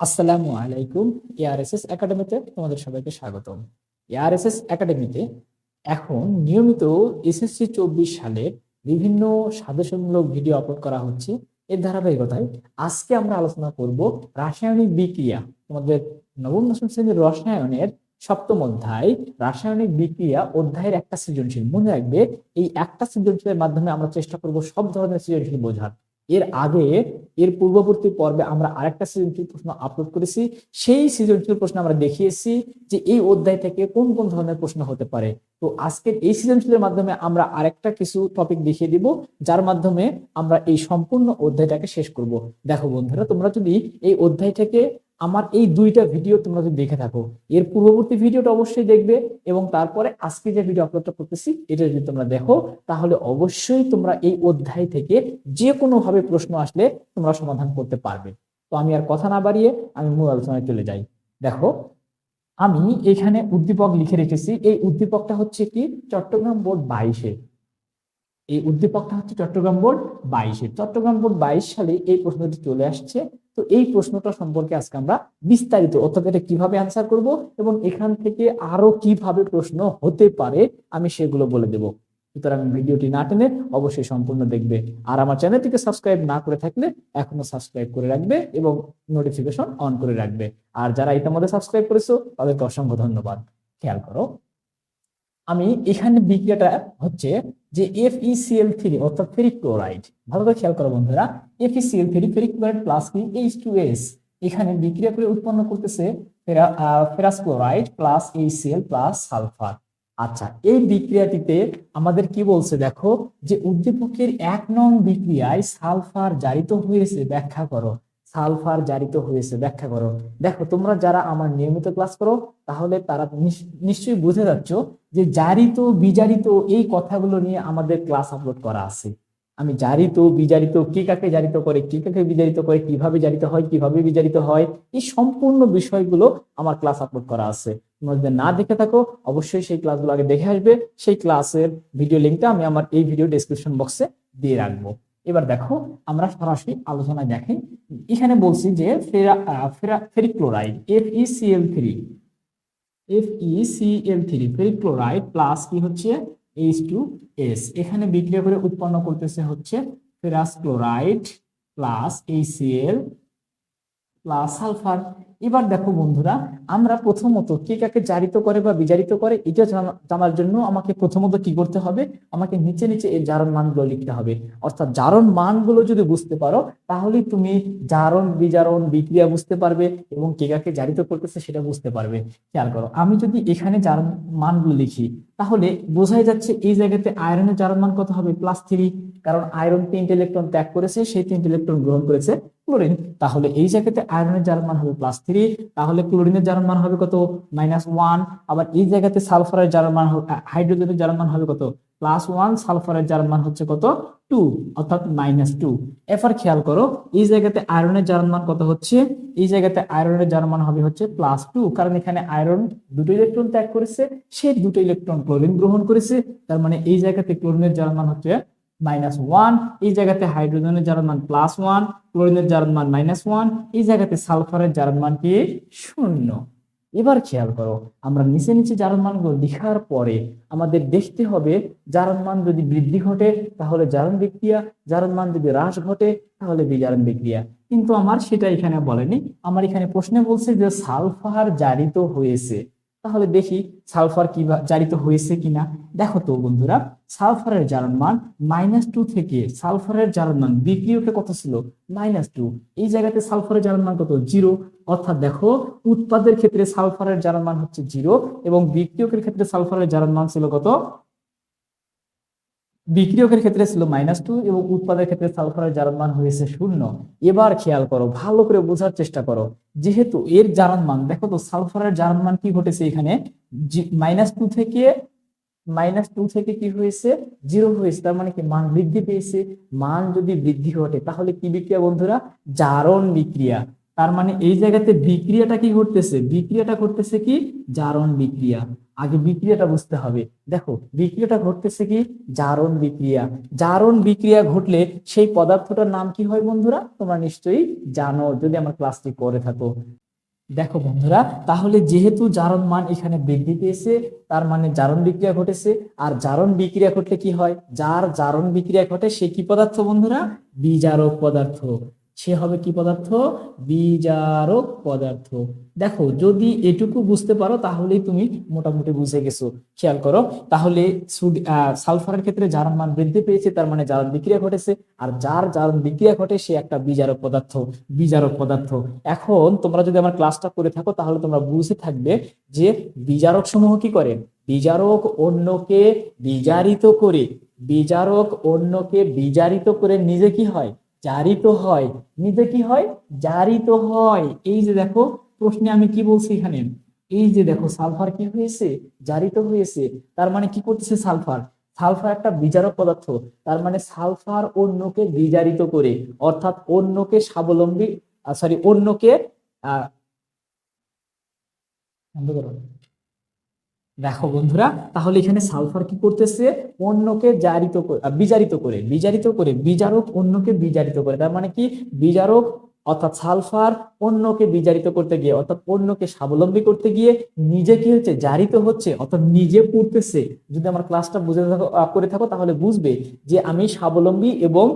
আসসালামু আলাইকুম এআরএসএস একাডেমিতে তোমাদের সবাইকে স্বাগতম। এআরএসএস একাডেমিতে এখন নিয়মিত এসএসসি চব্বিশ সালের বিভিন্ন সাজেশনমূলক ভিডিও আপলোড করা হচ্ছে। এর ধারাবাহিকতায় আজকে আমরা আলোচনা করব রাসায়নিক বিক্রিয়া। তোমাদের নবম, দশম শ্রেণির রসায়নের সপ্তম অধ্যায়, রাসায়নিক বিক্রিয়া অধ্যায়ের একটা সৃজনশীল। মনে রাখবে, এই একটা সৃজনশীলের মাধ্যমে আমরা চেষ্টা করব সব ধরনের সৃজনশীল বোঝার। এর আগে, এর পূর্ববর্তী পর্বে আমরা আরেকটা সৃজনশীল প্রশ্ন আপলোড করেছি। সেই সৃজনশীল প্রশ্ন আমরা দেখিয়েছি যে এই অধ্যায় থেকে কোন কোন ধরনের প্রশ্ন হতে পারে। তো আজকের এই সৃজনশীলের মাধ্যমে আমরা আরেকটা কিছু টপিক দেখিয়ে দিব, যার মাধ্যমে আমরা এই সম্পূর্ণ অধ্যায়টাকে শেষ করব। দেখো বন্ধুরা, তোমরা যদি এই অধ্যায় থেকে আমার এই দুইটা ভিডিও তোমরা যদি দেখে থাকো, এর পূর্ববর্তী ভিডিওটা অবশ্যই দেখবে এবং তারপরে আজকে যে ভিডিও আপলোডটা করতেছি, এটা যদি তোমরা দেখো, তাহলে অবশ্যই তোমরা এই অধ্যায় থেকে যে কোনো ভাবে প্রশ্ন আসলে তোমরা সমাধান করতে পারবে। তো আমি আর কথা না বাড়িয়ে আমি মূল আলোচনায় চলে যাই। দেখো, আমি এখানে উদ্দীপক লিখে রেখেছি। এই উদ্দীপকটা হচ্ছে কি? চট্টগ্রাম বোর্ড বাইশে। এই উদ্দীপকটা হচ্ছে চট্টগ্রাম বোর্ড বাইশে। চট্টগ্রাম বোর্ড বাইশ সালে এই প্রশ্নটি চলে আসছে। তো এই প্রশ্নটা সম্পর্কে আজকে আমরা বিস্তারিত অর্থাৎ এটা কীভাবে আনসার করব এবং এখান থেকে আরও কীভাবে প্রশ্ন হতে পারে আমি সেগুলো বলে দেব। সুতরাং ভিডিওটি না টেনে অবশ্যই সম্পূর্ণ দেখবে। আর আমার চ্যানেলটিকে সাবস্ক্রাইব না করে থাকলে এখনও সাবস্ক্রাইব করে রাখবে এবং নোটিফিকেশন অন করে রাখবে। আর যারা ইতিমধ্যে সাবস্ক্রাইব করেছ, তাদেরকে অসংখ্য ধন্যবাদ। খেয়াল করো আমি এখানে বিক্রিয়াটা হচ্ছে যে এফ ইসিএল থ্রি অর্থাৎ ফেরিক ক্লোরাইড ভালো করে খেয়াল করো বন্ধুরা F ECL three ferric chloride plus কি? এইচ টু এস এখানে বিক্রিয়া করে উৎপন্ন করতেছে ferrous chloride plus HCL plus sulphur. আচ্ছা এই বিক্রিয়াটিতে আমাদের কি বলছে দেখো, যে উদ্দীপকের এক নং বিক্রিয়ায় সালফার জারিত হয়েছে, ব্যাখ্যা করো। সালফার জারিত হয়েছে, ব্যাখ্যা করো। দেখো, তোমরা যারা আমার নিয়মিত ক্লাস করো, তাহলে তারা নিশ- নিশ্চয়ই বুঝে যাচ্ছ যে জারিত, বিজারিত এই কথাগুলো নিয়ে আমাদের ক্লাস আপলোড করা আছে। আমি জারিত, বিজারিত, কে কাকে জারিত করে, কে কাকে বিজারিত করে, কীভাবে জারিত হয়, কীভাবে বিজারিত হয়, এই সম্পূর্ণ বিষয়গুলো আমার ক্লাস আপলোড করা আছে। তোমরা যদি না দেখে থাকো, অবশ্যই সেই ক্লাসগুলো আগে দেখে আসবে। সেই ক্লাসের ভিডিও লিঙ্কটা আমি আমার এই ভিডিও ডেসক্রিপশন বক্সে দিয়ে রাখব। এবার দেখো, আমরা সরাসরি আলোচনায় দেখেন। এখানে বলছি যে ফেরা ফেরা ferric chloride F E CL three F E CL three ferric chloride plus কি হচ্ছে এইচ টু এস এখানে বিক্রিয়া করে উৎপন্ন করতেছে হচ্ছে ferrous chloride plus HCL plus sulphur এবার দেখো বন্ধুরা আমরা প্রথমত কে কাকে জারিত করে বা বিজারিত করে, এটা জানার জন্য আমাকে প্রথমত কি করতে হবে? আমাকে নিচে নিচে এর জারণ মানগুলো লিখতে হবে। অর্থাৎ জারণ মানগুলো যদি বুঝতে পারো, তাহলেই তুমি জারণ, বিজারণ, বিক্রিয়া বুঝতে পারবে এবং কে কাকে জারিত করতেছে সেটা বুঝতে পারবে। খেয়াল করো, আমি যদি এখানে জারণ মানগুলো লিখি, তাহলে বোঝাই যাচ্ছে এই জায়গাতে আয়রনের জারণ মান কত হবে? প্লাস থ্রি কারণ আয়রন তিনটে ইলেকট্রন ত্যাগ করেছে, সেই তিনটে ইলেকট্রন গ্রহণ করেছে ক্লোরিন তাহলে এই জায়গাতে আয়রনের জারণ মান হবে প্লাস থ্রি তাহলে ক্লোরিনের জারণ মান হবে কত? মাইনাস ওয়ান আবার এই জায়গাতে সালফারের জারণ মান হাইড্রোজেনের জারণ মান হবে কত? প্লাস ওয়ান সালফারের জারণ মান হচ্ছে কত? টু অর্থাৎ মাইনাস টু এরপর খেয়াল করো, এই জায়গাতে আয়রনের জারণ মান কত হচ্ছে? এই জায়গাতে আয়রনের জারণ মান হবে হচ্ছে প্লাস টু কারণ এখানে আয়রন দুটো ইলেকট্রন ত্যাগ করেছে সেই দুটো ইলেকট্রন ক্লোরিন গ্রহণ করেছে। তার মানে এই জায়গাতে ক্লোরিনের জারণ মান হচ্ছে মাইনাস ওয়ান এই জায়গাতে হাইড্রোজেনের জারণ মান প্লাস ওয়ান ক্লোরিনের জারণ মান মাইনাস ওয়ান এই জায়গাতে সালফারের জারণ মান কি? শূন্য। এবার খেয়াল করো, আমরা নিচে নিচে জারণ মানগুলো লেখার পরে আমাদের দেখতে হবে জারণ মান যদি বৃদ্ধি ঘটে, তাহলে জারণ বিক্রিয়া জারণ মান যদি হ্রাস ঘটে, তাহলে বিজারণ বিক্রিয়া। কিন্তু আমার সেটা এখানে বলেনি। আমার এখানে প্রশ্নে বলছে যে সালফার জারিত হয়েছে। তাহলে দেখি সালফার কি জারিত হয়েছে কিনা। দেখো তো বন্ধুরা, সালফারের জারণ মান মাইনাস টু থেকে সালফারের জারণ মান বিক্রিয়কে কত ছিল? মাইনাস টু এই জায়গাতে সালফারের জারণ মান কত? জিরো অর্থাৎ দেখো, উৎপাদের ক্ষেত্রে সালফারের জারণ মান হচ্ছে জিরো এবং বিক্রিয়কের ক্ষেত্রে সালফারের জারণ মান ছিল কত? বিক্রিয়কের ক্ষেত্রে ছিল মাইনাস টু এবং উৎপাদের ক্ষেত্রে সালফারের জারণ মান হয়েছে শূন্য। এবার খেয়াল করো, ভালো করে বোঝার চেষ্টা করো। যেহেতু এর জারণ মান দেখো তো সালফারের জারণ মান কি ঘটেছে এখানে? মাইনাস টু থেকে মাইনাস টু থেকে কি হয়েছে? জিরো হয়েছে, তার মানে কি মান বৃদ্ধি পেয়েছে? মান যদি বৃদ্ধি ঘটে, তাহলে কি বিক্রিয়া বন্ধুরা? জারণ বিক্রিয়া। তার মানে এই জায়গাতে বিক্রিয়াটা কি ঘটতেছে? বিক্রিয়াটা ঘটতেছে কি? জারণ বিক্রিয়া। আগে বিক্রিয়াটা বুঝতে হবে। দেখো, বিক্রিয়াটা ঘটতেছে কি? জারণ বিক্রিয়া। জারণ বিক্রিয়া ঘটলে সেই পদার্থটার নাম কি হয় বন্ধুরা? তোমরা নিশ্চয়ই জানো, যদি আমার ক্লাসটি করে থাকো। দেখো বন্ধুরা, তাহলে যেহেতু জারণ মান এখানে বৃদ্ধি পেয়েছে, তার মানে জারণ বিক্রিয়া ঘটেছে। আর জারণ বিক্রিয়া ঘটলে কি হয়? যার জারণ বিক্রিয়া ঘটে, সে কি পদার্থ বন্ধুরা? বিজারক পদার্থ। সে হবে কি পদার্থ? বিজারক পদার্থ। দেখো, যদি এটুকু বুঝতে পারো, তাহলেই তুমি মোটামুটি বুঝে গেছো। খেয়াল করো, তাহলে সালফারের ক্ষেত্রে জারণ মান বৃদ্ধি পেয়েছে, তার মানে জারণ বিক্রিয়া ঘটেছে, আর যার জারণ বিক্রিয়া ঘটে, সে একটা বিজারক পদার্থ বিজারক পদার্থ। এখন তোমরা যদি আমার ক্লাসটা করে থাকো, তাহলে তোমরা বুঝে থাকবে যে বিজারক সমূহ কি করে? বিজারক অন্যকে বিজারিত করে। বিজারক অন্যকে বিজারিত করে নিজে কি হয়? জারিত হয়। নিজে কি হয়? জারিত হয়। এই যে দেখো, প্রশ্নে আমি কি বলছি এখানে? এই যে দেখো, সালফার কি হয়েছে? জারিত হয়েছে। তার মানে কি করতেছে সালফার? সালফার একটা বিজারক পদার্থ। তার মানে সালফার অন্যকে বিজারিত করে। অর্থাৎ অন্যকে স্বাবলম্বী সরি অন্যকে, আহ। দেখো বন্ধুরা, তাহলে এখানে সালফার কি করতেছে? অন্যকে জারিত বিজারিত করে বিজারিত করে, বিজারক অন্যকে বিজারিত করে। তার মানে কি? বিজারক অর্থাৎ সালফার অন্যকে বিজারিত করতে গিয়ে, অর্থাৎ অন্যকে স্বাবলম্বী করতে গিয়ে নিজে কি হচ্ছে? জারিত হচ্ছে, অর্থাৎ নিজে পড়তেছে। যদি আমার ক্লাসটা বুঝে থাকো করে থাকো, তাহলে বুঝবে যে আমি স্বাবলম্বী এবং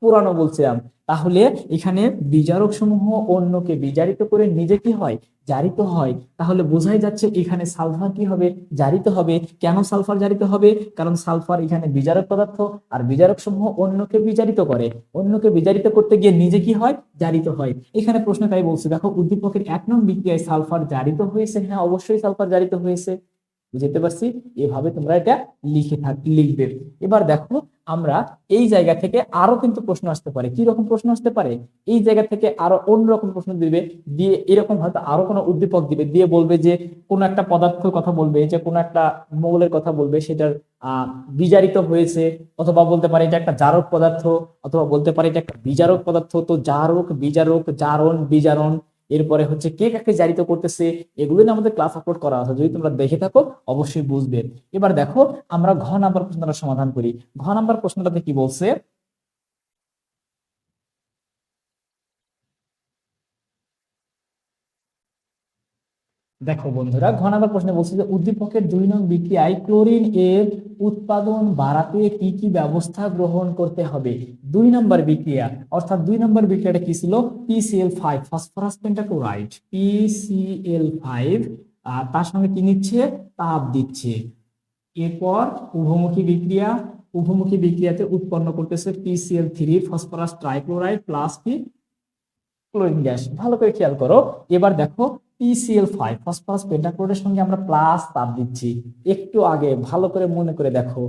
পুরানো বলছিলাম। তাহলে এখানে বিজারক সমূহ অন্যকে বিজারিত করে নিজে কি হয়? জারিত হয়। তাহলে বোঝাই যাচ্ছে এখানে সালফার কি হবে? জারিত হবে। কেন সালফার জারিত হবে? কারণ সালফার এখানে বিজারক পদার্থ আর বিজারক সমূহ অন্যকে বিজারিত করে। অন্যকে বিজারিত করতে গিয়ে নিজে কি হয়? জারিত হয়। এখানে প্রশ্ন তাই বলছে, দেখো, উদ্দীপকের এক নং বিক্রিয়ায় সালফার জারিত হয়েছে? হ্যাঁ অবশ্যই সালফার জারিত হয়েছে। বুঝতে পারছি? এভাবে তোমরা এটা লিখে থাক, লিখবে। এবার দেখো আমরা এই জায়গা থেকে আরও কিন্তু প্রশ্ন আসতে পারে। কি রকম প্রশ্ন আসতে পারে? এই জায়গা থেকে আরও অন্যরকম প্রশ্ন দিবে, দিয়ে এরকম হয়তো আরও কোনো উদ্দীপক দিবে, দিয়ে বলবে যে কোন একটা পদার্থের কথা বলবে, যে কোন একটা মৌলের কথা বলবে, সেটার বিজারিত হয়েছে, অথবা বলতে পারে এটা একটা জারক পদার্থ, অথবা বলতে পারে এটা একটা বিজারক পদার্থ, তো জারক, বিজারক, জারণ, বিজারণ এরপরে হচ্ছে কে কাকে জারিত করতেছে, এগুলো নিয়ে আমাদের ক্লাস আপলোড করা আছে। যদি তোমরা দেখে থাকো, অবশ্যই বুঝবে। এবার দেখো, আমরা ঘ নাম্বার প্রশ্নটা সমাধান করি। ঘ নাম্বার প্রশ্নটাতে কি বলছে? দেখো বন্ধুরা ঘ নাম্বার প্রশ্নে বলছে যে উদ্দীপকের দুই নং বিক্রিয়ায় ক্লোরিন এর উৎপাদন বাড়াতে কি কি ব্যবস্থা গ্রহণ করতে হবে? দুই নম্বর বিক্রিয়া, অর্থাৎ দুই নম্বর বিক্রিয়াটা কি ছিল? PCL five phosphorus pentachloride PCL five তার সঙ্গে কি নিচ্ছে? তাপ দিচ্ছে। এরপর উভমুখী বিক্রিয়া, উভমুখী বিক্রিয়াতে উৎপন্ন করতেছে PCL three phosphorus trichloride plus কি? ক্লোরিন গ্যাস ভালো করে খেয়াল করো। এবার দেখো পিসিএল ফাইভ ফসফরাস পেন্টাক্লোরাইডের সঙ্গে আমরা প্লাস তাপ দিচ্ছি। একটু আগে ভালো করে মনে করে দেখো,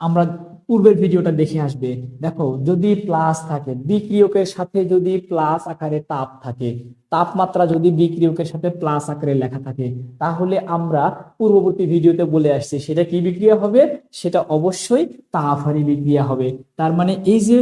আমরা পূর্বের ভিডিওটা দেখে আসবে। দেখো, যদি প্লাস থাকে, বিক্রিয়কের সাথে যদি প্লাস আকারে তাপ থাকে তাপমাত্রা যদি বিক্রিয়কের সাথে প্লাস আকারে লেখা থাকে, তাহলে আমরা পূর্ববর্তী ভিডিওতে বলে আসছি সেটা কি বিক্রিয়া হবে? সেটা অবশ্যই তাপহারী বিক্রিয়া হবে। তার মানে এই যে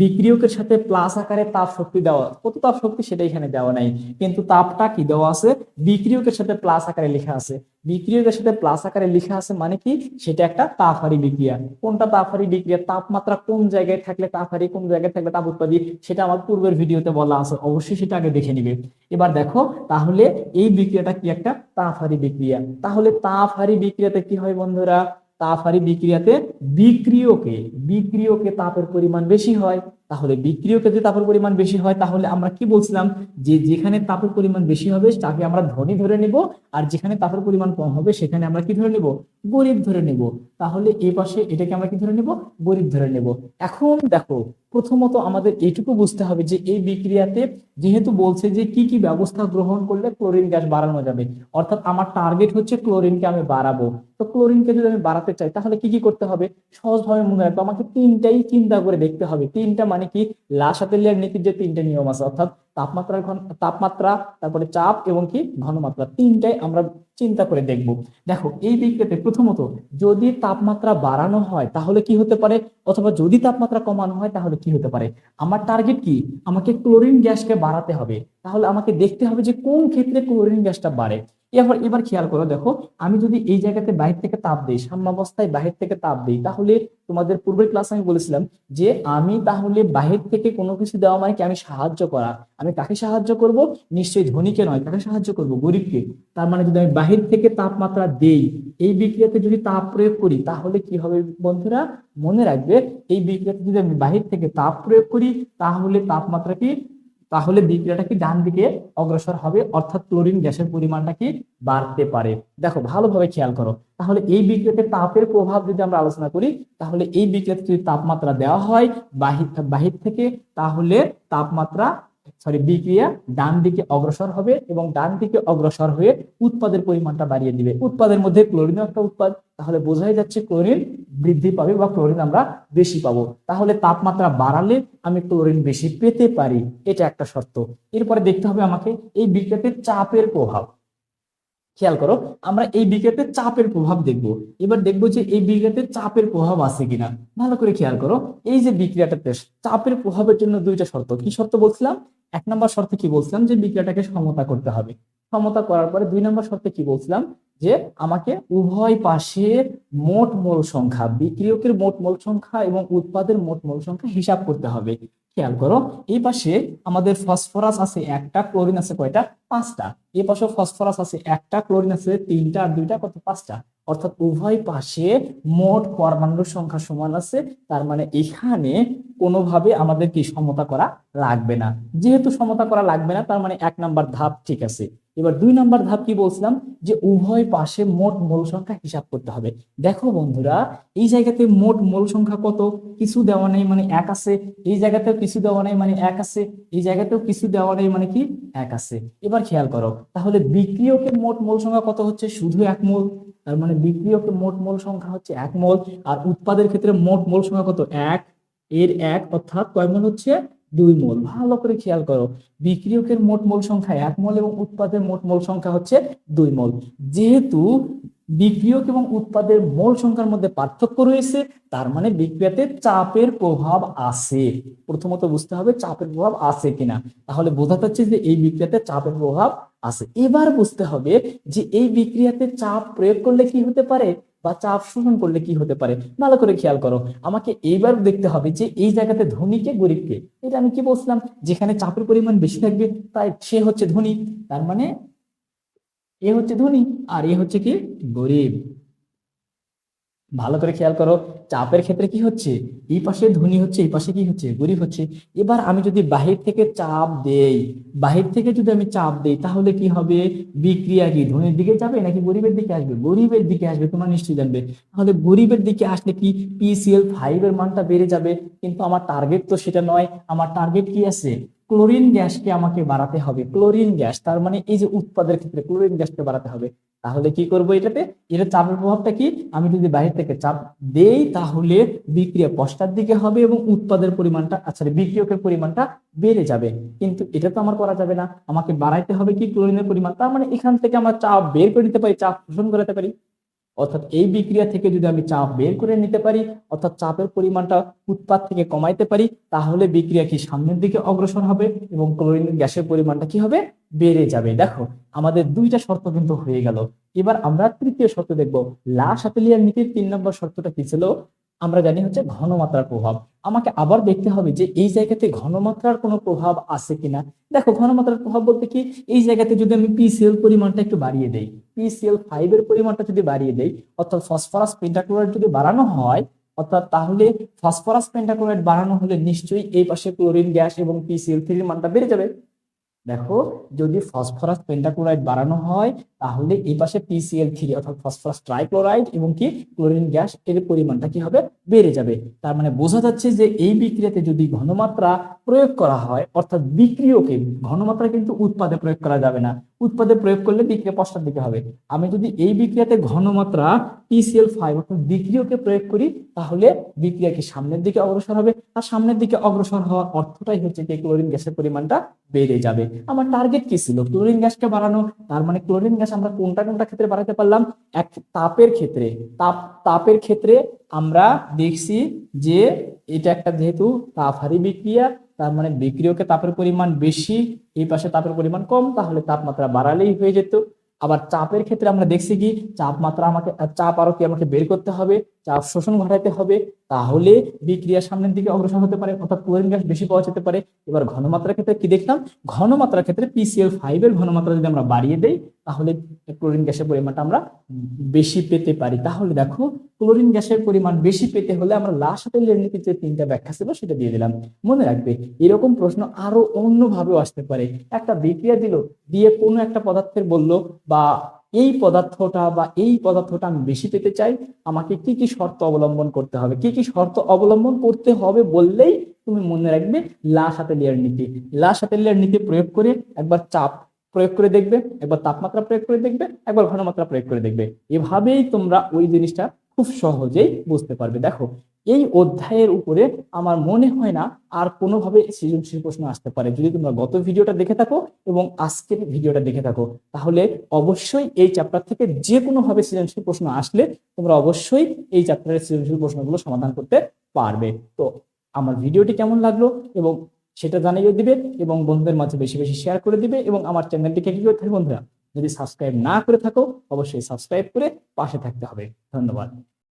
বিক্রিয়কের সাথে প্লাস আকারে তাপ শক্তি দেওয়া, কত তাপ শক্তি সেটা এখানে দেওয়া নাই। কিন্তু তাপটা কি দেওয়া আছে? বিক্রিয়কের সাথে প্লাস আকারে লেখা আছে। বিক্রিয়কের সাথে প্লাস আকারে লেখা আছে মানে কি? সেটা একটা তাপহারী বিক্রিয়া। কোনটা তাপহারী বিক্রিয়া? তাপমাত্রা কোন জায়গায় থাকলে তাপহারী কোন জায়গায় থাকলে তাপ উৎপাদী, সেটা আমার পূর্বের ভিডিওতে বলা আছে। অবশ্যই সেটা আগে দেখে নিবে। এবার দেখো, তাহলে এই বিক্রিয়াটা কি একটা? তাফারি বিক্রিয়া। তাহলে তাফারি বিক্রিয়াতে কি হয় বন্ধুরা? তাফারি বিক্রিয়াতে বিক্রিয়কে বিক্রিয়কে তাপের পরিমাণ বেশি হয়। তাহলে বিক্রিয়কে যদি তাপের পরিমাণ বেশি হয়, তাহলে আমরা কি বলছিলাম? যে যেখানে তাপের পরিমাণ বেশি হবে, তাকে আমরা ধনী ধরে নেব। আর যেখানে তাপের পরিমাণ কম হবে, সেখানে আমরা কি ধরে নেব? গরিব ধরে নেব। তাহলে এই পাশে এটাকে আমরা কি ধরে নেব? গরিব ধরে নেব। এখন দেখো, প্রথমত আমাদের এইটুকু বুঝতে হবে যে এই বিক্রিয়াতে যেহেতু বলছে যে কি কি ব্যবস্থা গ্রহণ করলে ক্লোরিন গ্যাস বাড়ানো যাবে। অর্থাৎ আমার টার্গেট হচ্ছে ক্লোরিনকে আমি বাড়াবো। তো ক্লোরিনকে যদি আমি বাড়াতে চাই, তাহলে কি কি করতে হবে? সহজভাবে মনে রাখব আমাকে তিনটাই চিন্তা করে দেখতে হবে। তিনটা মানে কি? লাসাতেলিয়ার নীতির যে তিনটা নিয়ম আছে, অর্থাৎ তাপমাত্রার ঘন, তাপমাত্রা, তারপরে চাপ এবং কি? ঘনমাত্রা। তিনটাই আমরা চিন্তা করে দেখব। দেখো, এই বিক্রিয়াতে প্রথমত যদি তাপমাত্রা বাড়ানো হয়, তাহলে কি হতে পারে? অথবা যদি তাপমাত্রা কমানো হয়, তাহলে কি হতে পারে? আমার টার্গেট কি? আমাকে ক্লোরিন গ্যাসকে বাড়াতে হবে। তাহলে আমাকে দেখতে হবে যে কোন ক্ষেত্রে ক্লোরিন গ্যাসটা বাড়ে। এবার এবার খেয়াল করো দেখো, আমি যদি এই জায়গাতে বাহির থেকে তাপ দিই, সাম্যাবস্থায় বাহির থেকে তাপ দিই, তাহলে তোমাদের পূর্বের ক্লাসে আমি বলেছিলাম যে আমি তাহলে বাহির থেকে কোনো কিছু দেওয়া মানে কি আমি সাহায্য করা। আমি কাকে সাহায্য করব? নিশ্চয়ই ধনীকে নয়, কাকে সাহায্য করব? গরিবকে। তার মানে যদি আমি বাহির থেকে তাপমাত্রা দেই, এই বিক্রিয়াতে যদি তাপ প্রয়োগ করি, তাহলে কি হবে বন্ধুরা? মনে রাখবে, এই বিক্রিয়াতে যদি আমি বাহির থেকে তাপ প্রয়োগ করি, তাহলে তাপমাত্রা কি তাহলে বিক্রিয়াটা কি ডান দিকে অগ্রসর হবে? অর্থাৎ ক্লোরিন গ্যাসের পরিমাণটা কি বাড়তে পারে? দেখো, ভালোভাবে খেয়াল করো। তাহলে এই বিক্রিয়াতে তাপের প্রভাব যদি আমরা আলোচনা করি, তাহলে এই বিক্রিয়াতে যদি তাপমাত্রা দেওয়া হয় বাহির বাহির থেকে, তাহলে তাপমাত্রা সরি বিক্রিয়া ডান দিকে অগ্রসর হবে এবং ডান দিকে অগ্রসর হয়ে উৎপাদের পরিমাণটা বাড়িয়ে দিবে। উৎপাদের মধ্যে ক্লোরিনও একটা উৎপাদ, তাহলে বোঝাই যাচ্ছে ক্লোরিন বৃদ্ধি পাবে বা ক্লোরিন আমরা বেশি পাবো। তাহলে তাপমাত্রা বাড়ালে আমি ক্লোরিন বেশি পেতে পারি, এটা একটা শর্ত। এরপরে দেখতে হবে আমাকে এই বিক্রিয়াতে চাপের প্রভাব। খেয়াল করো, আমরা এই বিক্রিয়াতে চাপের প্রভাব দেখব। এবার দেখব যে এই বিক্রিয়াতে চাপের প্রভাব আছে কিনা। ভালো করে খেয়াল করো, এই যে বিক্রিয়াটাতে চাপের প্রভাবের জন্য দুইটা শর্ত। কি শর্ত বলছিলাম? এক নম্বর শর্তে কি বলছিলাম? যে বিক্রিয়াটাকে সমতা করতে হবে। সমতা করার পরে দুই নম্বর শর্তে কি বলছিলাম? যে আমাকে উভয় পাশের মোট মোল সংখ্যা, বিক্রিয়কের মোট মোল সংখ্যা এবং উৎপাদের মোট মোল সংখ্যা হিসাব করতে হবে। খেয়াল করো, এই পাশে আমাদের ফসফরাস আছে একটা, ক্লোরিন আছে কয়টা? পাঁচটা। এই পাশে ফসফরাস আছে একটা, ক্লোরিন আছে তিনটা আর দুইটা কত? পাঁচটা। অর্থাৎ উভয় পাশে মোট পরমাণুর সংখ্যা সমান আছে, তার মানে এখানে কোনোভাবে আমাদের কি সমতা করা লাগবে না। যেহেতু সমতা করা লাগবে না, তার মানে এক নাম্বার ধাপ ঠিক আছে। এবার দুই নম্বর ধাপ কি বলছিলাম? যে উভয় পাশে মোট মূল সংখ্যা হিসাব করতে হবে। দেখো বন্ধুরা, এই জায়গাতে মোট মূল সংখ্যা কত? কিছু দেওয়া নেই মানে এক আছে। এই জায়গাতেও কিছু দেওয়া নেই মানে এক আছে। এই জায়গাতেও কিছু দেওয়া নেই মানে কি? এক আছে। এবার খেয়াল করো, তাহলে বিক্রিয়কের মোট মূল সংখ্যা কত হচ্ছে? শুধু এক মোল। তার মানে বিক্রিয়কের মোট মূল সংখ্যা হচ্ছে এক মোল, আর উৎপাদের ক্ষেত্রে মোট মোল সংখ্যা কত? এক। এর এক, অর্থাৎ কয় মোল হচ্ছে? দুই মোল। ভালো করে খেয়াল করো, বিক্রিয়কের মোট মোল সংখ্যা এক মোল এবং উৎপাদের মোট মোল সংখ্যা হচ্ছে দুই মোল। যেহেতু বিক্রিয়ক এবং উৎপাদের মোল সংখ্যার মধ্যে পার্থক্য রয়েছে, তার মানে বিক্রিয়াতে চাপের প্রভাব আছে। প্রথমত বুঝতে হবে চাপের প্রভাব আছে কিনা। তাহলে বোঝা যাচ্ছে যে এই বিক্রিয়াতে চাপের প্রভাব আছে। এবার বুঝতে হবে যে এই বিক্রিয়াতে চাপ প্রয়োগ করলে কি হতে পারে? বা চাপ শোষণ করলে কি হতে পারে? ভালো করে খেয়াল করো। আমাকে এইবার দেখতে হবে যে এই জায়গাতে ধনীকে গরিবকে এটা আমি কি বলছিলাম? যেখানে চাপের পরিমাণ বেশি থাকবে, তাই সে হচ্ছে ধনী। তার মানে এ হচ্ছে ধনী আর এ হচ্ছে কি? গরিব। ভালো করে খেয়াল করো, চাপের ক্ষেত্রে কি হচ্ছে? এই পাশে ধনী হচ্ছে এই পাশে কি হচ্ছে? গরিব হচ্ছে। এবার আমি যদি বাহির থেকে চাপ দেই, বাহির থেকে যদি আমি চাপ দেই, তাহলে কি হবে? বিক্রিয়া কি, ধনীর দিকে যাবে নাকি গরিবের দিকে আসবে? গরিবের দিকে আসবে, তোমরা নিশ্চয়ই জানবে। তাহলে গরিবের দিকে আসলে কি? পিসিএল ফাইভ এর মানটা বেড়ে যাবে। কিন্তু আমার টার্গেট তো সেটা নয়। আমার টার্গেট কি আছে? ক্লোরিন গ্যাসকে আমাকে বাড়াতে হবে। ক্লোরিন গ্যাস, তার মানে এই যে উৎপাদের ক্ষেত্রে ক্লোরিন গ্যাসকে বাড়াতে হবে। তাহলে কি করব এটাতে? এটা চাপের প্রভাবটা কি? আমি যদি বাইরে থেকে চাপ দেই, তাহলে বিক্রিয়া পশ্চাৎ দিকে হবে এবং উৎপাদের পরিমাণটা আচ্ছা বিক্রিয়কের পরিমাণটা বেড়ে যাবে। কিন্তু এটা তো আমার করা যাবে না। আমাকে বাড়াইতে হবে কি? ক্লোরিনের পরিমাণ। তার মানে এখান থেকে আমরা চাপ বের করে নিতে পারি, চাপ শোষণ করাতে পারি। অর্থাৎ এই বিক্রিয়া থেকে যদি আমি চাপ বের করে নিতে পারি, অর্থাৎ চাপের পরিমাণটা উৎপাদ থেকে কমাইতে পারি, তাহলে বিক্রিয়া কি সামনের দিকে অগ্রসর হবে এবং ক্লোরিন গ্যাসের পরিমাণটা কি হবে? বেড়ে যাবে। দেখো, আমাদের দুইটা শর্ত কিন্তু হয়ে গেল। এবার আমরা তৃতীয় শর্ত দেখব। লাশ সাতেলিয়ার নীতির তিন নম্বর শর্তটা কি ছিল? আমরা জানি হচ্ছে ঘনমাত্রার প্রভাব। আমাকে আবার দেখতে হবে যে এই জায়গাতে ঘনমাত্রার কোনো প্রভাব আছে কিনা। দেখো, ঘনমাত্রার প্রভাব বলতে কি? এই জায়গাতে যদি আমি পিসিএল পরিমাণটা একটু বাড়িয়ে দেই পিসিএল ফাইভ এর পরিমাণটা যদি বাড়িয়ে দেই, অর্থাৎ ফসফরাস পেন্টাক্লোরাইড যদি বাড়ানো হয়, অর্থাৎ তাহলে ফসফরাস পেন্টাক্লোরাইড বাড়ানো হলে নিশ্চয়ই এই পাশে ক্লোরিন গ্যাস এবং পিসিএল থ্রির মানটা বেড়ে যাবে। দেখো, যদি ফসফরাস পেন্টাক্লোরাইড বাড়ানো হয়, তাহলে এই পাশে পিসিএল থ্রি অর্থাৎ ফসফরাস ট্রাইক্লোরাইড এবং কি ক্লোরিন গ্যাস এর পরিমাণটা কি হবে? বেড়ে যাবে। তার মানে বোঝা যাচ্ছে যে এই বিক্রিয়াতে যদি ঘনমাত্রা প্রয়োগ করা হয়, অর্থাৎ বিক্রিয়কে ঘনমাত্রা কিন্তু উৎপাদে প্রয়োগ করা যাবে না। উৎপাদে প্রয়োগ করলে বিক্রিয়া পশ্চাৎ দিকে হবে। আমি যদি এই বিক্রিয়াতে ঘনমাত্রা পিসিএল ফাইভ অর্থাৎ বিক্রিয়কে প্রয়োগ করি, তাহলে বিক্রিয়া কি সামনের দিকে অগ্রসর হবে? আর সামনের দিকে অগ্রসর হওয়ার অর্থটাই হচ্ছে যে ক্লোরিন গ্যাসের পরিমাণটা বেড়ে যাবে। আমার টার্গেট কি ছিল? ক্লোরিন গ্যাসকে বাড়ানো, তার মানে ক্লোরিন গ্যাস আমরা কোনটা কোনটা ক্ষেত্রে বাড়াতে পারলাম? এক তাপের ক্ষেত্রে। তাপ, তাপের ক্ষেত্রে আমরা দেখছি যে এটা একটা যেহেতু তাপহারী বিক্রিয়া তার মানে বিক্রিয়কে তাপের পরিমাণ বেশি, এই পাশে তাপের পরিমাণ কম, তাহলে তাপমাত্রা বাড়ালেই হয়ে যেত। আবার চাপের ক্ষেত্রে আমরা দেখছি কি, চাপমাত্রা আমাকে, চাপ আরও কি আমাকে বের করতে হবে? চাপ শোষণ ঘটাতে হবে, তাহলে বিক্রিয়া সামনের দিকে অগ্রসর হতে পারে, অর্থাৎ ক্লোরিন গ্যাস বেশি পাওয়া যেতে পারে। এবার ঘনমাত্রার ক্ষেত্রে কি দেখলাম? ঘনমাত্রার ক্ষেত্রে পিসিএল ফাইভ এর ঘনমাত্রা যদি আমরা বাড়িয়ে দেই, তাহলে ক্লোরিন গ্যাসের পরিমাণটা আমরা বেশি পেতে পারি। তাহলে দেখো ক্লোরিন গ্যাসের পরিমাণ বেশি পেতে হলে আমরা লাস্ট হোটেলের যে তিনটা ব্যাখ্যা ছিল সেটা দিয়ে দিলাম। মনে রাখবে, এরকম প্রশ্ন আরও অন্যভাবেও আসতে পারে। একটা বিক্রিয়া দিল, দিয়ে কোনো একটা পদার্থের বলল বা এই পদার্থটা বা এই পদার্থটা আমি বেশি পেতে চাই, আমাকে কি কি শর্ত অবলম্বন করতে হবে? কি কি শর্ত অবলম্বন করতে হবে বললেই তুমি মনে রাখবে লা সাতেলিয়ার নীতি। লা সাতেলিয়ার নীতি প্রয়োগ করে একবার চাপ প্রয়োগ করে দেখবে, একবার তাপমাত্রা প্রয়োগ করে দেখবে, একবার ঘনমাত্রা প্রয়োগ করে দেখবে। এভাবেই তোমরা ওই জিনিসটা খুব সহজেই বুঝতে পারবে। দেখো এই অধ্যায়ের উপরে আমার মনে হয় না আর কোনোভাবে সৃজনশীল প্রশ্ন আসতে পারে। যদি তোমরা গত ভিডিওটা দেখে থাকো এবং আজকের ভিডিওটা দেখে থাকো, তাহলে অবশ্যই এই চ্যাপ্টার থেকে যে কোনো ভাবে সৃজনশীল প্রশ্ন আসলে তোমরা অবশ্যই এই চ্যাপ্টারের সৃজনশীল প্রশ্নগুলো সমাধান করতে পারবে। তো আমার ভিডিওটি কেমন লাগল এবং সেটা জানিয়ে দিবে এবং বন্ধুদের মাঝে বেশি বেশি শেয়ার করে দিবে এবং আমার চ্যানেলটিকে কি করতে হবে বন্ধুরা? যদি সাবস্ক্রাইব না করে থাকো, অবশ্যই সাবস্ক্রাইব করে পাশে থাকতে হবে। ধন্যবাদ।